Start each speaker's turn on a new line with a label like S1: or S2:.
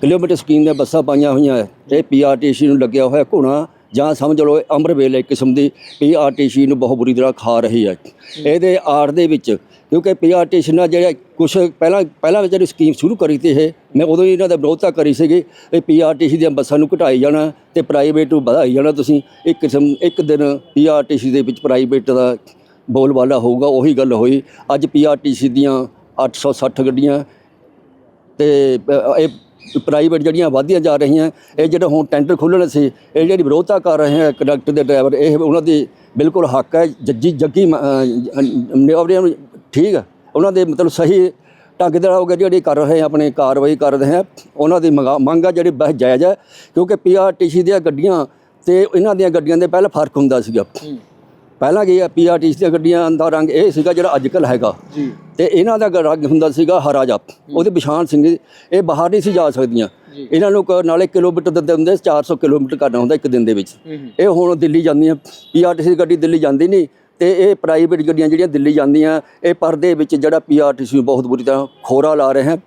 S1: Kilometre scheme ਦੀਆਂ ਬੱਸਾਂ ਪਾਈਆਂ ਹੋਈਆਂ ਹੈ। ਇਹ ਪੀਆਰਟੀਸੀ ਨੂੰ ਲੱਗਿਆ ਹੋਇਆ ਘੁਣਾ ਜਾਂ ਸਮਝ ਲਓ ਅੰਮ੍ਰਿਤਵੇਲ ਇੱਕ ਕਿਸਮ ਦੀ ਪੀਆਰਟੀਸੀ ਨੂੰ ਬਹੁਤ ਬੁਰੀ ਤਰ੍ਹਾਂ ਖਾ ਰਹੀ ਹੈ ਇਹਦੇ ਆੜ ਦੇ ਵਿੱਚ ਕਿਉਂਕਿ ਪੀਆਰਟੀਸੀ ਨਾਲ ਜਿਹੜਾ ਕੁਝ ਪਹਿਲਾਂ ਪਹਿਲਾਂ ਜਿਹੜੀ ਸਕੀਮ ਸ਼ੁਰੂ ਕਰੀ ਤੀ ਇਹ, ਮੈਂ ਉਦੋਂ ਹੀ ਇਹਨਾਂ ਦਾ ਵਿਰੋਧਤਾ ਕਰੀ ਸੀਗੀ ਇਹ ਪੀਆਰਟੀਸੀ ਦੀਆਂ ਬੱਸਾਂ ਨੂੰ ਘਟਾਈ ਜਾਣਾ ਤੇ ਪ੍ਰਾਈਵੇਟ ਨੂੰ ਵਧਾਈ ਜਾਣਾ ਤੁਸੀਂ ਇੱਕ ਕਿਸਮ ਇੱਕ ਦਿਨ ਪੀਆਰਟੀਸੀ ਦੇ ਵਿੱਚ ਪ੍ਰਾਈਵੇਟ ਦਾ ਬੋਲਬਾਲਾ ਹੋਊਗਾ, ਉਹੀ ਗੱਲ ਹੋਈ ਅੱਜ ਪੀਆਰਟੀਸੀ ਦੀਆਂ 860 ਗੱਡੀਆਂ ਤੇ ਇਹ ਪ੍ਰਾਈਵੇਟ ਜਿਹੜੀਆਂ ਵਧਦੀਆਂ ਜਾ ਰਹੀਆਂ, ਇਹ ਜਿਹੜੇ ਹੁਣ ਟੈਂਡਰ ਖੋਲ੍ਹਣੇ ਸੀ, ਇਹ ਜਿਹੜੀ ਵਿਰੋਧਤਾ ਕਰ ਰਹੇ ਹੈ ਕੰਡਕਟਰ ਦੇ ਡਰਾਈਵਰ ਇਹ ਉਹਨਾਂ ਦੀ ਬਿਲਕੁਲ ਹੱਕ ਹੈ ਜੱਜੀ ਜੱਗੀ ਮ- ਨੂੰ ਠੀਕ ਹੈ ਉਹਨਾਂ ਦੇ ਮਤਲਬ ਸਹੀ ਢੰਗ ਦੇ ਨਾਲ ਜਿਹੜੀ ਕਰ ਰਹੇ ਆ, ਆਪਣੇ ਕਾਰਵਾਈ ਕਰ ਰਹੇ ਹੈ ਉਹਨਾਂ ਦੀ ਮੰਗਾ- ਮੰਗ ਆ ਜਿਹੜੀ ਬਹੁਤ ਜਾਇਜ਼ ਹੈ ਕਿਉਂਕਿ ਪੀਆਰਟੀਸੀ ਦੀਆਂ ਗੱਡੀਆਂ ਤੇ ਇਹਨਾਂ ਦੀਆਂ ਗੱਡੀਆਂ ਦੇ ਪਹਿਲਾਂ ਫ਼ਰਕ ਹੁੰਦਾ ਸੀਗਾ। ਪਹਿਲਾਂ ਕੀ ਆ ਪੀਆਰਟੀਸੀ ਦੀਆਂ ਗੱਡੀਆਂ ਦਾ ਰੰਗ ਇਹ ਸੀਗਾ ਜਿਹੜਾ ਅੱਜ ਕੱਲ੍ਹ ਹੈਗਾ।
S2: ਜੀ।
S1: ਤੇ ਇਹਨਾਂ ਦਾ ਰੰਗ ਹੁੰਦਾ ਸੀਗਾ ਹਰਾ ਜਾ ਉਹਦੇ ਪਛਾਣ ਸਿੰਘ ਇਹ ਬਾਹਰ ਨਹੀਂ ਸੀ ਜਾ ਸਕਦੀਆਂ। ਇਹਨਾਂ ਨੂੰ ਨਾਲੇ ਕਿਲੋਮੀਟਰ ਦਿੰਦੇ ਹੁੰਦੇ ਸੀ, 400 ਕਿਲੋਮੀਟਰ ਕਰਨਾ ਹੁੰਦਾ ਇੱਕ ਦਿਨ ਦੇ ਵਿੱਚ। ਇਹ ਹੁਣ ਦਿੱਲੀ ਜਾਂਦੀਆਂ। ਪੀਆਰਟੀਸੀ ਗੱਡੀ ਦਿੱਲੀ ਜਾਂਦੀ ਨਹੀਂ ਤੇ ਇਹ ਪ੍ਰਾਈਵੇਟ ਗੱਡੀਆਂ ਜਿਹੜੀਆਂ ਦਿੱਲੀ ਜਾਂਦੀਆਂ ਇਹ ਪਰਦੇ ਵਿੱਚ ਜਿਹੜਾ ਪੀਆਰਟੀਸੀ ਨੂੰ ਬਹੁਤ ਬੁਰੀ ਤਰ੍ਹਾਂ ਖੋਰਾ ਲਾ ਰਹੇ। ਹਨ